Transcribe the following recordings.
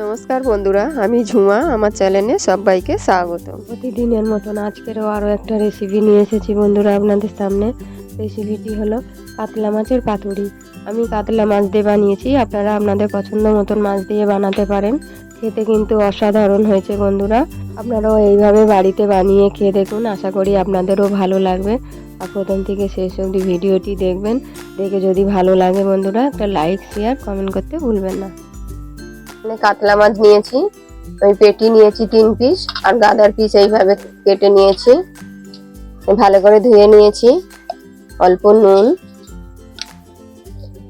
নমস্কার বন্ধুরা, আমি ঝুমা, আমার চ্যানেলে সবাইকে স্বাগত। প্রতিদিনের মতন আজকেরও আরও একটা রেসিপি নিয়ে এসেছি বন্ধুরা আপনাদের সামনে। রেসিপিটি হলো কাতলা মাছের পাতুরি। আমি কাতলা মাছ দিয়ে বানিয়েছি, আপনারা আপনাদের পছন্দ মতন মাছ দিয়ে বানাতে পারেন। খেতে কিন্তু অসাধারণ হয়েছে বন্ধুরা। আপনারাও এইভাবে বাড়িতে বানিয়ে খেয়ে দেখুন, আশা করি আপনাদেরও ভালো লাগবে। আর প্রথম থেকে শেষ অবধি ভিডিওটি দেখবেন। দেখে যদি ভালো লাগে বন্ধুরা, একটা লাইক শেয়ার কমেন্ট করতে ভুলবেন না। এখানে কাতলা মাছ নিয়েছি, ওই পেটি নিয়েছি তিন পিস, আর গাদার পিস এইভাবে কেটে নিয়েছি। ভালো করে ধুয়ে নিয়েছি, অল্প নুন,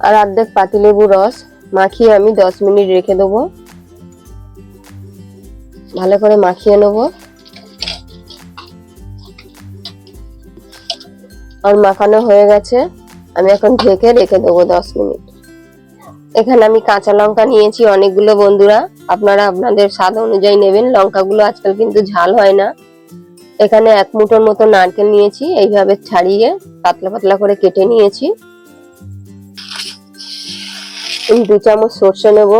আর অর্ধেক পাতিলেবু রস মাখিয়ে আমি দশ মিনিট রেখে দেবো। ভালো করে মাখিয়ে নেব। আর মাখানো হয়ে গেছে, আমি এখন ঢেকে রেখে দেবো দশ মিনিট। এখানে আমি কাঁচা লঙ্কা নিয়েছি অনেকগুলো বন্ধুরা। আপনারা আপনাদের স্বাদ অনুযায়ী নেবেন। লঙ্কাগুলো আজকাল কিন্তু ঝাল হয় না। এখানে এক মুঠোর মতো নারকেল নিয়েছি। এইভাবে ছাড়িয়ে পাতলা পাতলা করে কেটে নিয়েছি। দু চামচ সর্ষে নেব।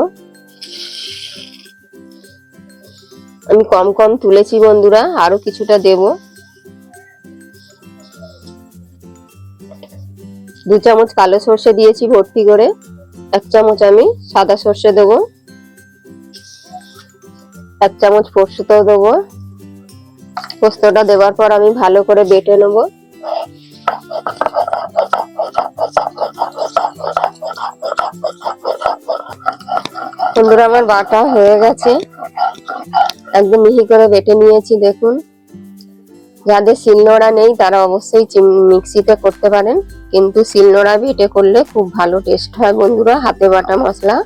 আমি কম কম তুলেছি বন্ধুরা, আরও কিছুটা দেব। দু চামচ কালো সর্ষে দিয়েছি ভর্তি করে। এক চামচ আমি সাদা সর্ষে দেবো। এক চামচ পোস্ত দেবো। পোস্তটা দেওয়ার পর আমি ভালো করে বেটে নেব। বন্ধুরা, আমার বাটা হয়ে গেছে। একদম মিহি করে বেটে নিয়েছি, দেখুন। যাদের শিলনোড়া নেই তারা অবশ্যই মিক্সিতে করতে পারেন। কিন্তু শিলনোড়া বেটে করলে খুব ভালো টেস্ট হয় বন্ধুরা, হাতে বাটা মশলা।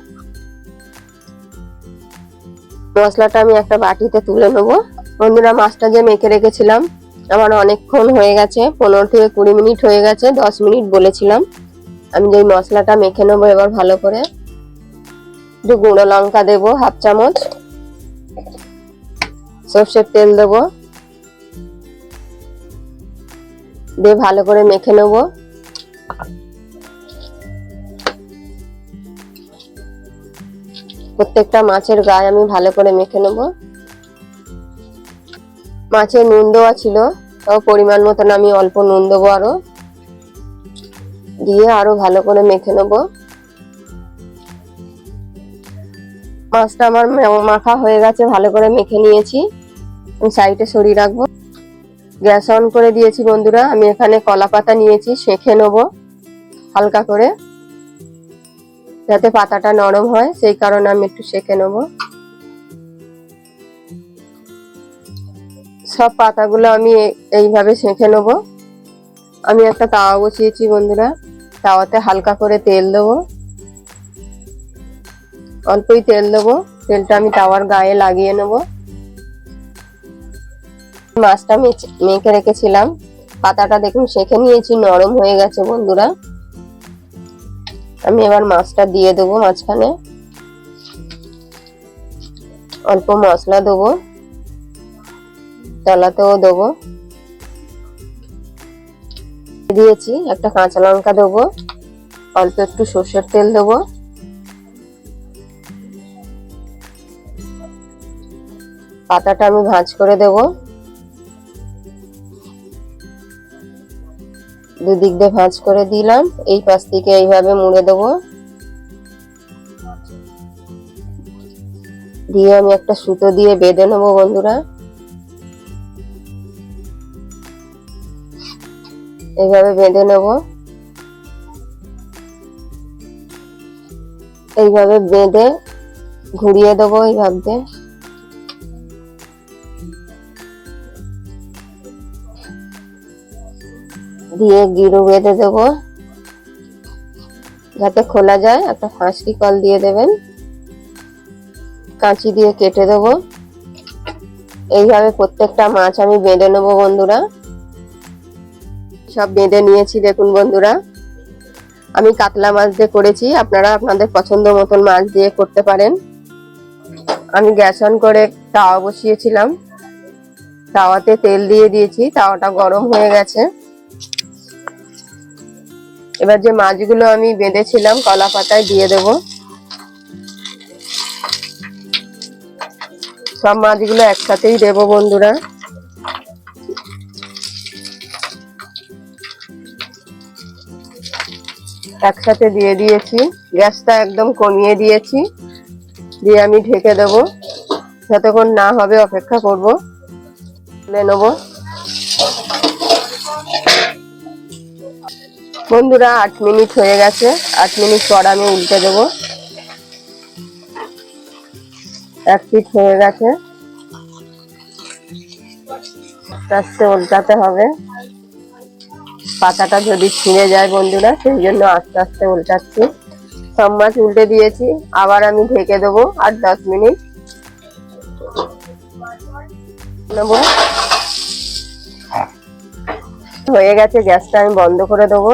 মশলাটা আমি একটা বাটিতে তুলে নেব। বন্ধুরা, মাছটা যে মেখে রেখেছিলাম, আমার অনেকক্ষণ হয়ে গেছে, পনেরো থেকে কুড়ি মিনিট হয়ে গেছে, দশ মিনিট বলেছিলাম। আমি যে মশলাটা মেখে নেব এবার ভালো করে। একটু গুঁড়ো লঙ্কা দেবো, হাফ চামচ। সর্ষের তেল দেবো। দিয়ে ভালো করে মেখে নেব। প্রত্যেকটা মাছের গায়ে আমি ভালো করে মেখে নেব। মাছে নুন দেওয়া ছিল, তাও পরিমাণ মতন আমি অল্প নুন দেবো আরও। দিয়ে আরও ভালো করে মেখে নেব। মাছটা আমার মাখা হয়ে গেছে, ভালো করে মেখে নিয়েছি। সাইডে সরিয়ে রাখব। গ্যাস অন করে দিয়েছি বন্ধুরা। আমি এখানে কলা পাতা নিয়েছি, সেঁকে নেব হালকা করে, যাতে পাতাটা নরম হয়, সেই কারণে আমি একটু সেঁকে নেব। সব পাতাগুলো আমি এইভাবে সেঁকে নেব। আমি একটা তাওয়া বসিয়েছি বন্ধুরা। তাওয়াতে হালকা করে তেল দেবো। অল্পই তেল দেবো। তেলটা আমি তাওয়ার গায়ে লাগিয়ে নেব। মাছটা মেখে রেখেছিলাম। পাতাটা দেখুন, সেঁকে নিয়েছি, নরম হয়ে গেছে বন্ধুরা। আমি এবার মাছটা দিয়ে দেবো মাঝখানে। অল্প মশলা দেবো। তলাতেও দেবো। দিয়েছি একটা কাঁচা লঙ্কা দেবো। অল্প একটু সর্ষের তেল দেবো। পাতাটা আমি ভাঁজ করে দেবো। দুদিক দিয়ে ভাঁজ করে দিলাম। এই পাশ থেকে এইভাবে মুড়ে দেবো। দিয়ে আমি একটা সুতো দিয়ে বেঁধে নেব, বন্ধুরা। এইভাবে বেঁধে নেব। এইভাবে বেঁধে ঘুরিয়ে দেবো এইভাবে দিয়ে গিরু বেঁধে দেবো। যাতে খোলা যায়, একটা ফাঁসি কল দিয়ে দেবেন। কাঁচি দিয়ে কেটে দেবো। এইভাবে প্রত্যেকটা মাছ আমি বেঁধে নেব বন্ধুরা। সব বেঁধে নিয়েছি দেখুন বন্ধুরা। আমি কাতলা মাছ দিয়ে করেছি, আপনারা আপনাদের পছন্দ মতন মাছ দিয়ে করতে পারেন। আমি গ্যাস অন করে তাওয়া বসিয়েছিলাম। তাওয়াতে তেল দিয়ে দিয়েছি, তাওয়াটা গরম হয়ে গেছে। এবার যে মাছগুলো আমি বেঁধেছিলাম কলা পাতায় দিয়ে দেব। সব মাছগুলো একসাথেই দেবো বন্ধুরা। একসাথে দিয়ে দিয়েছি। গ্যাসটা একদম কমিয়ে দিয়েছি। দিয়ে আমি ঢেকে দেব। যতক্ষণ না হবে অপেক্ষা করব। তুলে নেব। বন্ধুরা, আট মিনিট হয়ে গেছে। আট মিনিট পর আমি উল্টে দেবো। এক পিঠ হয়ে গেছে। আস্তে উল্টাতে হবে। পাতাটা যদি ছিঁড়ে যায় বন্ধুরা, সেই জন্য আস্তে আস্তে উল্টাচ্ছি। সব মাছ উল্টে দিয়েছি। আবার আমি ঢেকে দেবো আর দশ মিনিট। নেব। হয়ে গেছে, গ্যাসটা আমি বন্ধ করে দেবো।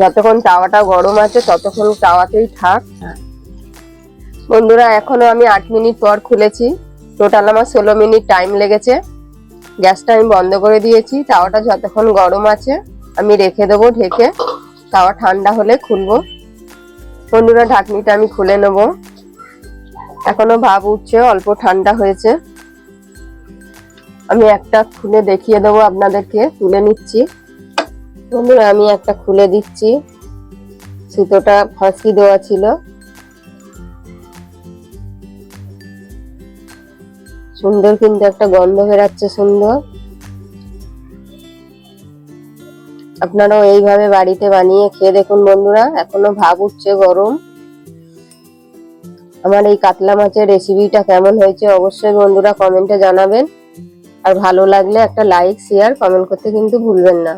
যতক্ষণ তাওয়াটা গরম আছে ততক্ষণ তাওয়াতেই থাক। বন্ধুরা এখনও আমি আট মিনিট পর খুলেছি। টোটাল আমার ষোলো মিনিট টাইম লেগেছে। গ্যাসটা আমি বন্ধ করে দিয়েছি। তাওয়াটা যতক্ষণ গরম আছে আমি রেখে দেবো ঢেকে। তাওয়া ঠান্ডা হলে খুলবো। বন্ধুরা ঢাকনিটা আমি খুলে নেব। এখনও ভাব উঠছে অল্প ঠান্ডা হয়েছে। আমি একটা খুলে দেখিয়ে দেবো আপনাদেরকে তুলে নিচ্ছি। বন্ধুরা, আমি একটা খুলে দিচ্ছি। সুতোটা ফাঁসি দেওয়া ছিল। সুন্দর কিন্তু একটা গন্ধ বেরাচ্ছে সুন্দর। আপনারাও এইভাবে বাড়িতে বানিয়ে খেয়ে দেখুন বন্ধুরা, এখনও ভাব উঠছে গরম। আমার এই কাতলা মাছের রেসিপিটা কেমন হয়েছে অবশ্যই বন্ধুরা কমেন্টে জানাবেন। আর ভালো লাগলে একটা লাইক শেয়ার কমেন্ট করতে কিন্তু ভুলবেন না।